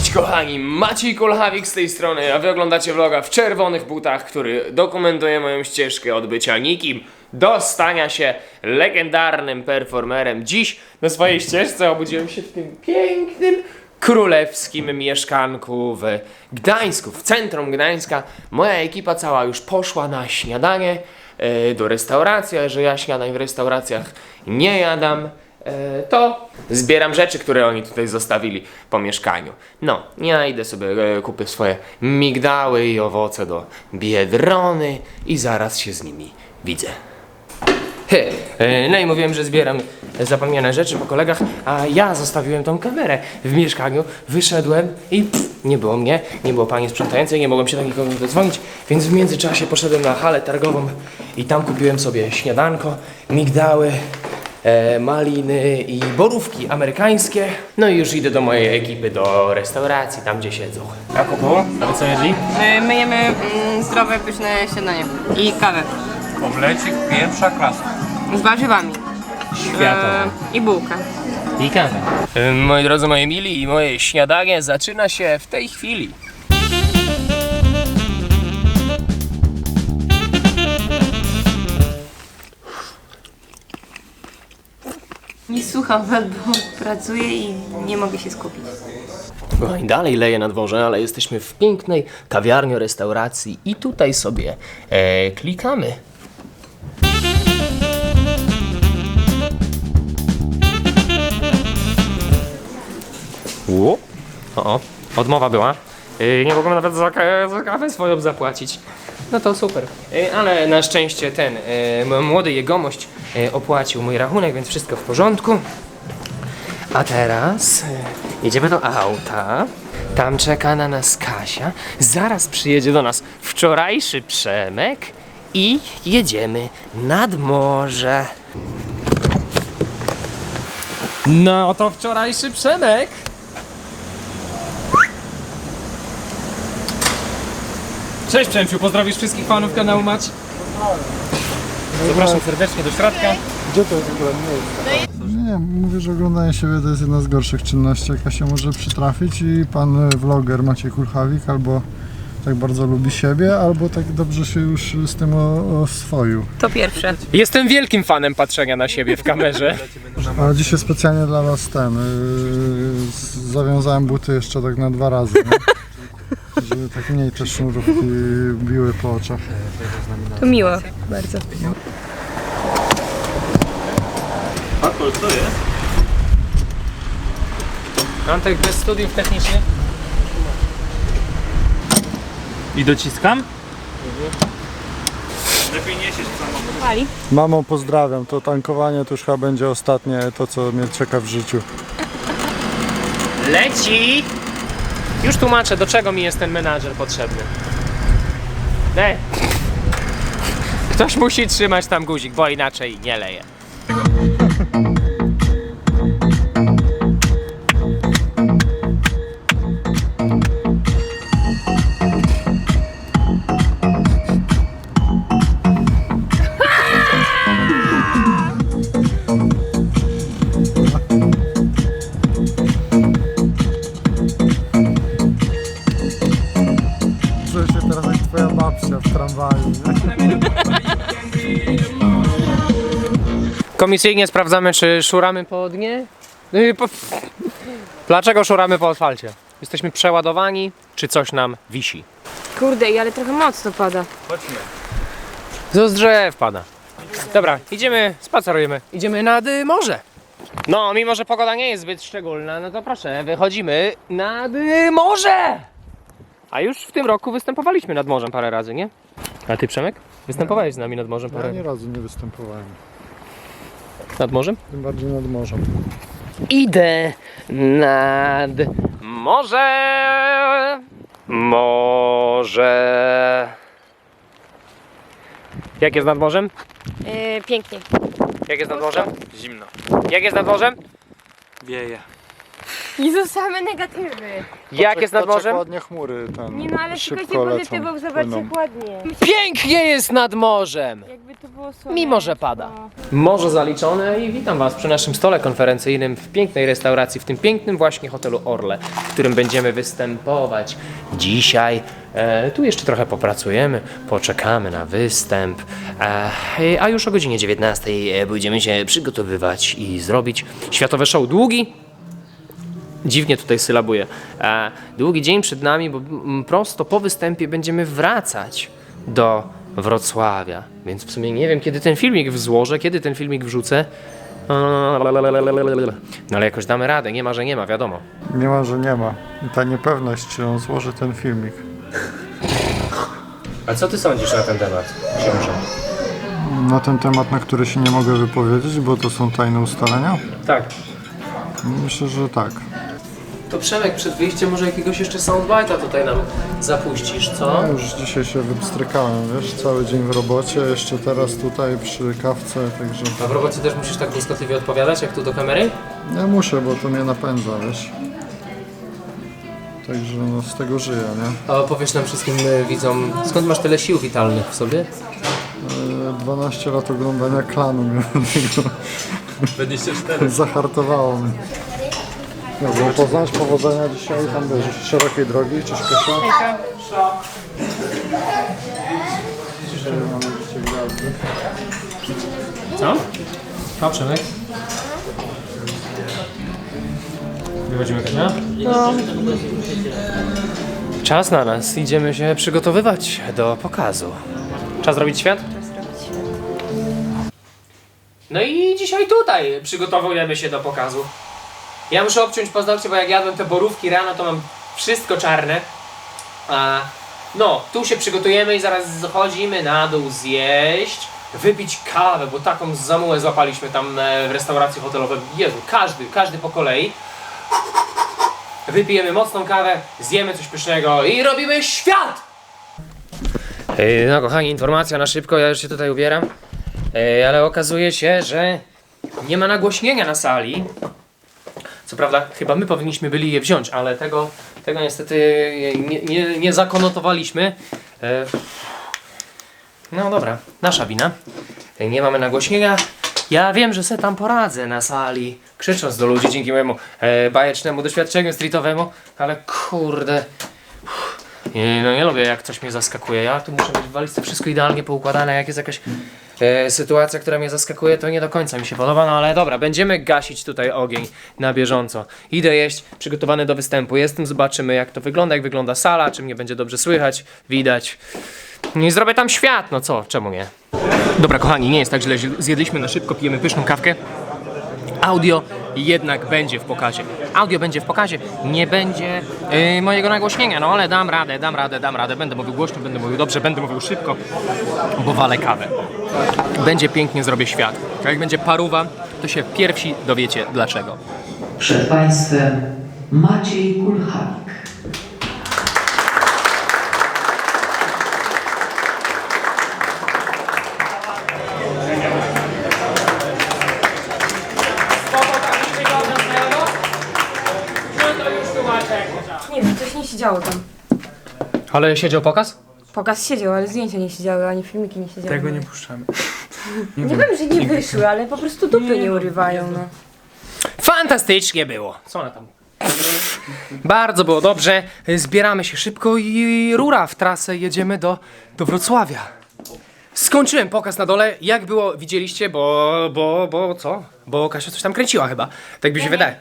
Cześć kochani, Maciej Kolchawik z tej strony, a wy oglądacie vloga w czerwonych butach, który dokumentuje moją ścieżkę od bycia nikim do stania się legendarnym performerem. Dziś na swojej ścieżce obudziłem się w tym pięknym, królewskim mieszkanku w Gdańsku, w centrum Gdańska. Moja ekipa cała już poszła na śniadanie e, do restauracji, ale że ja śniadań w restauracjach nie jadam, to zbieram rzeczy, które oni tutaj zostawili po mieszkaniu. No, ja idę sobie, e, kupię swoje migdały i owoce do Biedrony i zaraz się z nimi widzę. E, No i mówiłem, że zbieram zapomniane rzeczy po kolegach, a ja zostawiłem tą kamerę w mieszkaniu, wyszedłem i pff, nie było mnie, nie było pani sprzątającej, nie mogłem się do nikogo dodzwonić, więc w międzyczasie poszedłem na halę targową i tam kupiłem sobie śniadanko, migdały, e, maliny i borówki amerykańskie. No i już idę do mojej ekipy, do restauracji, tam gdzie siedzą. A wy co jedli? My, my jemy mm, zdrowe, pyszne śniadanie i kawę Omlecik pierwsza klasa. z warzywami Światowe. e, i bułkę. I kawę. E, Moi drodzy, moi mili, moje śniadanie zaczyna się w tej chwili. Nie słucham was, bo pracuję i nie mogę się skupić. No i dalej leje na dworze, ale jesteśmy w pięknej kawiarni, restauracji i tutaj sobie e, klikamy. O, o, odmowa była. E, nie mogłem nawet za, ka- za kawę swoją zapłacić. No to super. E, ale na szczęście ten e, m- młody jegomość e, opłacił mój rachunek, więc wszystko w porządku. A teraz jedziemy do auta. Tam czeka na nas Kasia. Zaraz przyjedzie do nas wczorajszy Przemek i jedziemy nad morze. No oto wczorajszy Przemek. Cześć Przemciu, pozdrowisz wszystkich fanów kanału Mać. Zapraszam serdecznie do środka. Nie, mówię, że oglądanie siebie to jest jedna z gorszych czynności, jaka się może przytrafić i pan vloger Maciej Kulchawik albo tak bardzo lubi siebie, albo tak dobrze się już z tym o- oswoił. To pierwsze. Jestem wielkim fanem patrzenia na siebie w kamerze. A dzisiaj specjalnie dla was ten, yy, zawiązałem buty jeszcze tak na dwa razy, żeby tak mniej te sznurówki biły po oczach. To miło bardzo. Antek bez studiów technicznych. I dociskam? Lepiej nie siedzieć w samochodzie. Pali? Mamo pozdrawiam, to tankowanie to już chyba będzie ostatnie to co mnie czeka w życiu. Leci! Już tłumaczę, do czego mi jest ten menadżer potrzebny. Ne. Ktoś musi trzymać tam guzik, bo inaczej nie leje. Czuję się teraz jak twoja babcia w tramwaju. Nie? Komisyjnie sprawdzamy, czy szuramy po dnie. Po... Dlaczego szuramy po asfalcie? Jesteśmy przeładowani, czy coś nam wisi? Kurde, i ale trochę mocno pada. Chodźmy. Z drzew pada. Dobra, idziemy, spacerujemy. Idziemy nad y, morze. No, mimo że pogoda nie jest zbyt szczególna, no to proszę, wychodzimy nad y, morze! A już w tym roku występowaliśmy nad morzem parę razy, nie? A ty, Przemek? Występowałeś z nami nad morzem Ja parę ani razu nie występowałem, Nad morzem? tym bardziej nad morzem. Idę nad morze. Morze. Jak jest nad morzem? E, pięknie. Jak jest nad morzem? Zimno. Jak jest nad morzem? Wieje. Jezu, same negatywy. Jak jest nad morzem? ładnie chmury ten Nie no, ale szybko szukajcie lecą, pozytywów, zobaczcie płyną. jak ładnie. Pięknie jest nad morzem! Jakby to było słoneczko. Mimo, że pada. Morze zaliczone i witam Was przy naszym stole konferencyjnym w pięknej restauracji, w tym pięknym właśnie hotelu Orle, w którym będziemy występować dzisiaj. E, tu jeszcze trochę popracujemy, poczekamy na występ, e, a już o godzinie 19 będziemy się przygotowywać i zrobić światowe show. Długi, dziwnie tutaj sylabuję. E, długi dzień przed nami, bo mm, prosto po występie będziemy wracać do Wrocławia. Więc w sumie nie wiem, kiedy ten filmik złożę, kiedy ten filmik wrzucę. No ale jakoś damy radę, nie ma, że nie ma, wiadomo. Nie ma, że nie ma. I ta niepewność, czy on złoży ten filmik. A co ty sądzisz na ten temat, książę? Na ten temat, na który się nie mogę wypowiedzieć, bo to są tajne ustalenia? Tak. Myślę, że tak. To Przemek, przed wyjściem może jakiegoś jeszcze soundbite'a tutaj nam zapuścisz, co? Ja już dzisiaj się wypstrykałem, wiesz, cały dzień w robocie, jeszcze teraz tutaj przy kawce, także A w robocie też musisz tak błyskotliwie odpowiadać, jak tu do kamery? nie muszę, bo to mnie napędza, wiesz. Także no, z tego żyję, nie? A opowiesz nam wszystkim y, widzom, skąd masz tyle sił witalnych w sobie? E, 12 lat oglądania klanu mnie tego 24. zahartowało mnie. Dobrze, poznać powodzenia dzisiaj, tam wiesz, szerokiej drogi, cześć Kasia. Dzisiaj mamy dzisiaj gwiazdy. Co? Co, Przemek? Wychodzimy, Kasia? No. Czas na nas. Idziemy się przygotowywać do pokazu. Czas robić świat? No i dzisiaj tutaj przygotowujemy się do pokazu. Ja muszę obciąć paznokcie, bo jak jadłem te borówki rano, to mam wszystko czarne. A, no, tu się przygotujemy i zaraz schodzimy na dół zjeść, wypić kawę, bo taką zamułę złapaliśmy tam e, w restauracji hotelowej. Jezu, każdy, każdy po kolei. Wypijemy mocną kawę, zjemy coś pysznego i robimy świat! Ej, No kochani, informacja na szybko, ja już się tutaj ubieram. Ej, ale okazuje się, że nie ma nagłośnienia na sali. Co prawda, chyba my powinniśmy byli je wziąć, ale tego, tego niestety nie, nie, nie zakonotowaliśmy. E, No dobra, nasza wina. E, Nie mamy nagłośnienia. Ja wiem, że se tam poradzę na sali, krzycząc do ludzi dzięki mojemu e, bajecznemu doświadczeniu streetowemu, ale kurde. Nie, no nie lubię jak coś mnie zaskakuje. Ja tu muszę mieć w walizce wszystko idealnie poukładane. Jak jest jakaś e, sytuacja, która mnie zaskakuje, to nie do końca mi się podoba. No ale dobra, będziemy gasić tutaj ogień na bieżąco. Idę jeść, przygotowany do występu jestem. Zobaczymy jak to wygląda, jak wygląda sala, czy mnie będzie dobrze słychać, widać. No I zrobię tam świat, no co, czemu nie? Dobra kochani, nie jest tak źle. Zjedliśmy na szybko, pijemy pyszną kawkę. Audio jednak będzie w pokazie. Audio będzie w pokazie, nie będzie yy, mojego nagłośnienia, no ale dam radę, dam radę, dam radę. Będę mówił głośno, będę mówił dobrze, będę mówił szybko, bo walę kawę. Będzie pięknie, zrobię świat. Jak będzie paruwa, to się pierwsi dowiecie dlaczego. Przed Państwem Maciej Kulchawik. Siedziało tam. Ale siedział pokaz? Pokaz siedział, ale zdjęcia nie siedziały, ani filmiki nie siedziały. Tego nie puszczamy. Nie wiem, że nie wyszły, ale po prostu dupy nie urywają, no. Fantastycznie było. Co ona tam? Bardzo było dobrze. Zbieramy się szybko i rura w trasę. Jedziemy do, do Wrocławia. Skończyłem pokaz na dole. Jak było, widzieliście, bo, bo, bo co? Bo Kasia coś tam kręciła chyba. Tak mi się wydaje.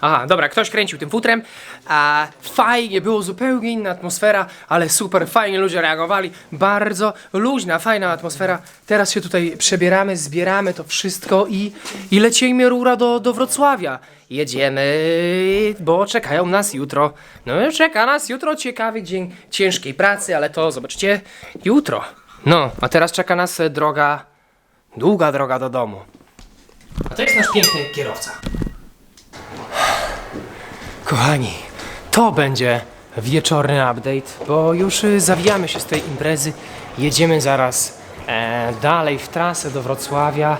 Aha, dobra, ktoś kręcił tym futrem. A, fajnie, było zupełnie inna atmosfera, ale super, fajnie ludzie reagowali. Bardzo luźna, fajna atmosfera. Teraz się tutaj przebieramy, zbieramy to wszystko i, i lecimy rura do, do Wrocławia. Jedziemy, bo czekają nas jutro. No, czeka nas jutro ciekawy dzień ciężkiej pracy, ale to zobaczcie jutro. No, a teraz czeka nas e, droga, długa droga do domu. A to jest nasz piękny kierowca. Kochani, to będzie wieczorny update, bo już y, zawijamy się z tej imprezy. Jedziemy zaraz e, dalej w trasę do Wrocławia.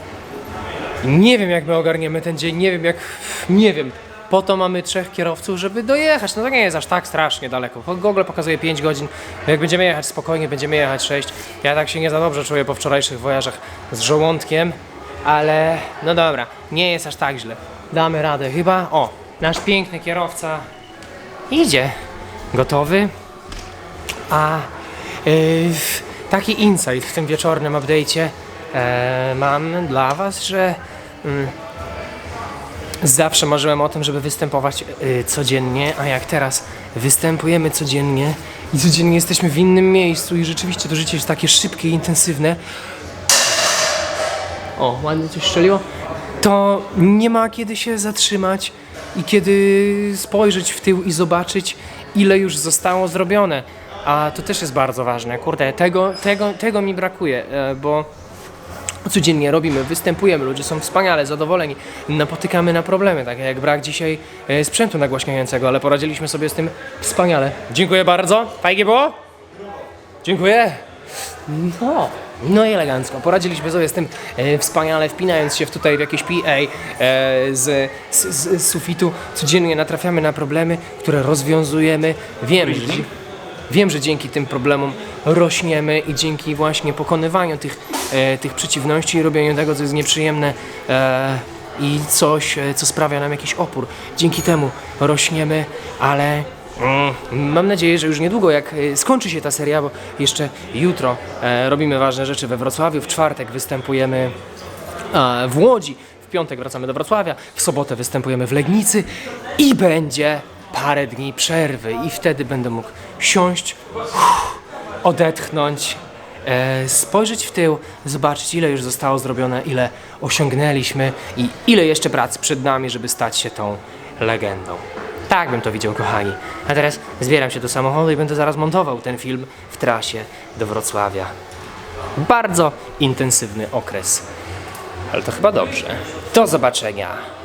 Nie wiem, jak my ogarniemy ten dzień, nie wiem, jak. Nie wiem. Po to mamy trzech kierowców, żeby dojechać. No to nie jest aż tak strasznie daleko. Google pokazuje 5 godzin. Jak będziemy jechać spokojnie, będziemy jechać 6. Ja tak się nie za dobrze czuję po wczorajszych wojażach z żołądkiem, ale no dobra, nie jest aż tak źle. Damy radę chyba. O, nasz piękny kierowca idzie. Gotowy? A yy, taki insight w tym wieczornym update'cie e, mam dla Was, że mm, zawsze marzyłem o tym, żeby występować y, codziennie, a jak teraz występujemy codziennie i codziennie jesteśmy w innym miejscu i rzeczywiście to życie jest takie szybkie i intensywne. O, ładnie coś strzeliło. To nie ma kiedy się zatrzymać i kiedy spojrzeć w tył i zobaczyć, ile już zostało zrobione. A to też jest bardzo ważne. Kurde, tego, tego, tego mi brakuje, e, bo codziennie robimy, występujemy, ludzie są wspaniale, zadowoleni, napotykamy na problemy, takie jak brak dzisiaj e, sprzętu nagłaśniającego, ale poradziliśmy sobie z tym wspaniale. Dziękuję bardzo. Fajnie było? Dziękuję. No, no i elegancko. Poradziliśmy sobie z tym e, wspaniale, wpinając się w tutaj w jakieś PA e, z, z, z sufitu. Codziennie natrafiamy na problemy, które rozwiązujemy. Wiem, że, wiem, że dzięki tym problemom rośniemy i dzięki właśnie pokonywaniu tych, e, tych przeciwności robieniu tego, co jest nieprzyjemne e, i coś, e, co sprawia nam jakiś opór. Dzięki temu rośniemy, ale Mm, Mam nadzieję, że już niedługo, jak e, skończy się ta seria, bo jeszcze jutro e, robimy ważne rzeczy we Wrocławiu, w czwartek występujemy w Łodzi, w piątek wracamy do Wrocławia, w sobotę występujemy w Legnicy i będzie parę dni przerwy i wtedy będę mógł siąść, odetchnąć, spojrzeć w tył, zobaczyć ile już zostało zrobione, ile osiągnęliśmy i ile jeszcze prac przed nami, żeby stać się tą legendą. Tak bym to widział, kochani. A teraz zbieram się do samochodu i będę zaraz montował ten film w trasie do Wrocławia. Bardzo intensywny okres. Ale to chyba dobrze. Do zobaczenia.